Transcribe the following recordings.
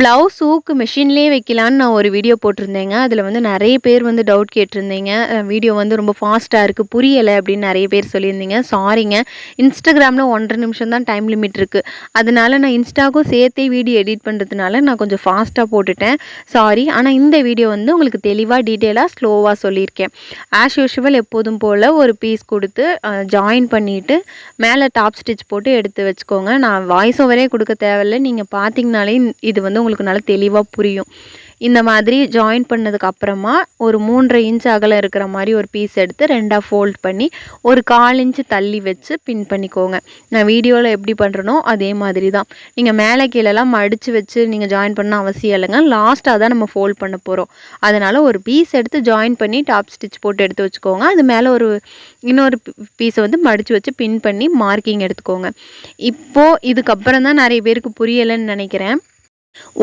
Blouse ஊக்கு மிஷின்லேயே வைக்கலான்னு நான் ஒரு வீடியோ போட்டிருந்தேங்க. அதில் வந்து நிறைய பேர் வந்து டவுட் கேட்டிருந்தீங்க. வீடியோ வந்து ரொம்ப ஃபாஸ்ட்டாக இருக்குது புரியலை அப்படின்னு நிறைய பேர் சொல்லியிருந்தீங்க. சாரிங்க இன்ஸ்டாகிராமில் ஒன்றரை நிமிஷம் தான் டைம் லிமிட் இருக்குது அதனால நான் இன்ஸ்டாக்கும் சேர்த்தே வீடியோ எடிட் பண்ணுறதுனால நான் கொஞ்சம் ஃபாஸ்ட்டாக போட்டுட்டேன். சாரி ஆனால் இந்த வீடியோ வந்து உங்களுக்கு தெளிவாக டீட்டெயிலாக ஸ்லோவாக சொல்லியிருக்கேன். ஆஸ் யூஷுவல் எப்போதும் போல் ஒரு பீஸ் கொடுத்து ஜாயின் பண்ணிவிட்டு மேலே டாப் ஸ்டிச் போட்டு எடுத்து வச்சுக்கோங்க. நான் வாய்ஸ் ஓவரே கொடுக்க தேவையில்லை. நீங்கள் பார்த்தீங்கனாலே இது வந்து உங்களுக்கு நல்லா தெளிவாக புரியும். இந்த மாதிரி ஜாயின் பண்ணதுக்கு அப்புறமா ஒரு மூன்றரை இன்ச் அகலம் இருக்கிற மாதிரி ஒரு பீஸ் எடுத்து ரெண்டாக ஃபோல்ட் பண்ணி ஒரு கால் இன்ச்சு தள்ளி வச்சு பின் பண்ணிக்கோங்க. நான் வீடியோவில் எப்படி பண்ணுறனோ அதே மாதிரி தான் நீங்கள் மேலே கீழெல்லாம் மடித்து வச்சு நீங்கள் ஜாயின் பண்ண அவசியம் இல்லைங்க. லாஸ்ட்டாக தான் நம்ம ஃபோல்ட் பண்ண போகிறோம் அதனால் ஒரு பீஸ் எடுத்து ஜாயின் பண்ணி டாப் ஸ்டிச் போட்டு எடுத்து வச்சுக்கோங்க. அது மேலே ஒரு இன்னொரு பீஸை வந்து மடித்து வச்சு பின் பண்ணி மார்க்கிங் எடுத்துக்கோங்க. இப்போது இதுக்கப்புறம் தான் நிறைய பேருக்கு புரியலைன்னு நினைக்கிறேன்.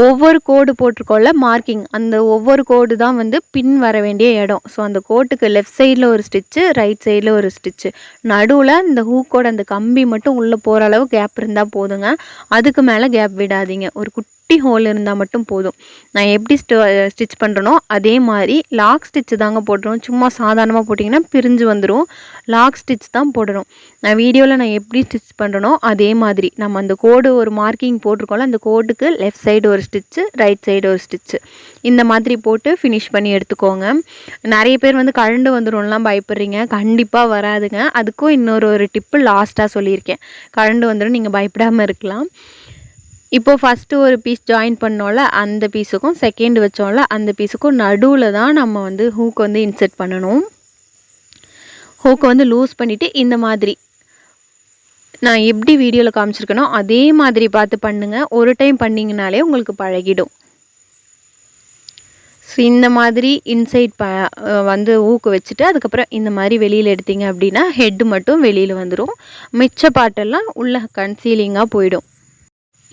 ஒவ்வொரு கோடு போட்டிருக்கோம்ல மார்க்கிங் அந்த ஒவ்வொரு கோடு தான் வந்து பின் வர வேண்டிய இடம். ஸோ அந்த கோட்டுக்கு லெஃப்ட் சைடில் ஒரு ஸ்டிச்சு ரைட் சைடில் ஒரு ஸ்டிச்சு நடுவில் இந்த ஹூக்கோட அந்த கம்பி மட்டும் உள்ளே போகிற அளவு கேப் இருந்தால் போதுங்க. அதுக்கு மேலே கேப் விடாதீங்க. ஒரு குட்டி ஹோல் இருந்தால் மட்டும் போதும். நான் எப்படி ஸ்டிச் பண்ணுறனோ அதே மாதிரி லாக் ஸ்டிச் தாங்க போட்டுரும் சும்மா சாதாரணமாக போட்டிங்கன்னா பிரிஞ்சு வந்துடும் லாக் ஸ்டிச் தான் போடணும். நான் வீடியோவில் நான் எப்படி ஸ்டிச் பண்ணுறனோ அதே மாதிரி நம்ம அந்த கோடு ஒரு மார்க்கிங் போட்டிருக்கோம்ல அந்த கோடுக்கு லெஃப்ட் சைடு ஒரு ஸ்டிச்சு ரைட் சைடு ஒரு ஸ்டிச்சு இந்த மாதிரி போட்டு ஃபினிஷ் பண்ணி எடுத்துக்கோங்க. நிறைய பேர் வந்து கழண்டு வந்துடும்லாம் பயப்படுறீங்க. கண்டிப்பாக வராதுங்க. அதுக்கும் இன்னொரு ஒரு டிப்பு லாஸ்ட்டாக சொல்லியிருக்கேன். கழண்டு வந்துடும் நீங்கள் பயப்படாமல் இருக்கலாம். இப்போ ஃபஸ்ட்டு ஒரு பீஸ் ஜாயின் பண்ணோம்ல அந்த பீஸுக்கும் செகண்ட் வச்சோம்ல அந்த பீஸுக்கும் நடுவில் தான் நம்ம வந்து ஹூக் வந்து இன்செர்ட் பண்ணணும். ஹூக்கை வந்து லூஸ் பண்ணிவிட்டு இந்த மாதிரி. நான் எப்படி வீடியோவில் காமிச்சிருக்கேனோ அதே மாதிரி பார்த்து பண்ணுங்கள் ஒரு டைம் பண்ணிங்கனாலே உங்களுக்கு பழகிடும். ஸோ இந்த மாதிரி இன்சைட் ப வந்து ஊக்கு வச்சுட்டு அதுக்கப்புறம் இந்த மாதிரி வெளியில் எடுத்தீங்க அப்படின்னா ஹெட்டு மட்டும் வெளியில் வந்துடும் மிச்ச பாட்டெல்லாம் உள்ள கன்சீலிங்காக போயிடும்.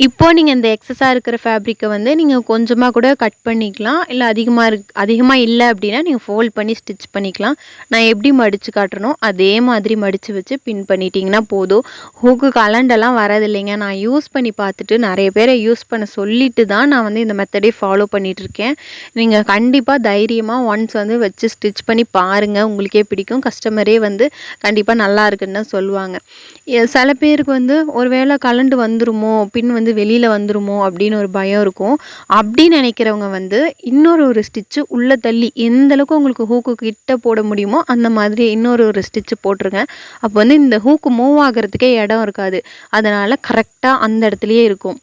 இப்போ நீங்கள் இந்த எக்ஸஸாக இருக்கிற ஃபேப்ரிக்கை வந்து நீங்கள் கொஞ்சமாக கூட கட் பண்ணிக்கலாம். இல்லை அதிகமாக இருக் அதிகமாக இல்லை அப்படின்னா நீங்கள் ஃபோல்ட் பண்ணி ஸ்டிச் பண்ணிக்கலாம். நான் எப்படி மடித்து காட்டுறனோ அதே மாதிரி மடித்து வச்சு பின் பண்ணிட்டீங்கன்னா போதும். ஹூக்கு கலண்டெல்லாம் வரதில்லைங்க நான் யூஸ் பண்ணி பார்த்துட்டு நிறைய பேரை யூஸ் பண்ண சொல்லிட்டு தான் நான் வந்து இந்த மெத்தடே ஃபாலோ பண்ணிகிட்ருக்கேன் நீங்கள் கண்டிப்பாக தைரியமாக ஒன்ஸ் வந்து வச்சு ஸ்டிச் பண்ணி பாருங்கள் உங்களுக்கே பிடிக்கும். கஸ்டமரே வந்து கண்டிப்பாக நல்லா இருக்குன்னு தான் சொல்லுவாங்க. சில பேருக்கு வந்து ஒருவேளை கலண்டு வந்துருமோ? பின் வந்து வந்து வெளியில் வந்துருமோ அப்படின்னு ஒரு பயம் இருக்கும். அப்படி நினைக்கிறவங்க வந்து இன்னொரு ஒரு ஸ்டிச்சு உள்ளே தள்ளி எந்த அளவுக்கு உங்களுக்கு ஹூக்கு கிட்ட போட முடியுமோ அந்த மாதிரி இன்னொரு ஒரு ஸ்டிச்சு போட்டிருங்க. அப்போ வந்து இந்த ஹூக்கு மூவ் ஆகிறதுக்கே இடம் இருக்காது. அதனால் கரெக்டாக அந்த இடத்துலையே இருக்கும்.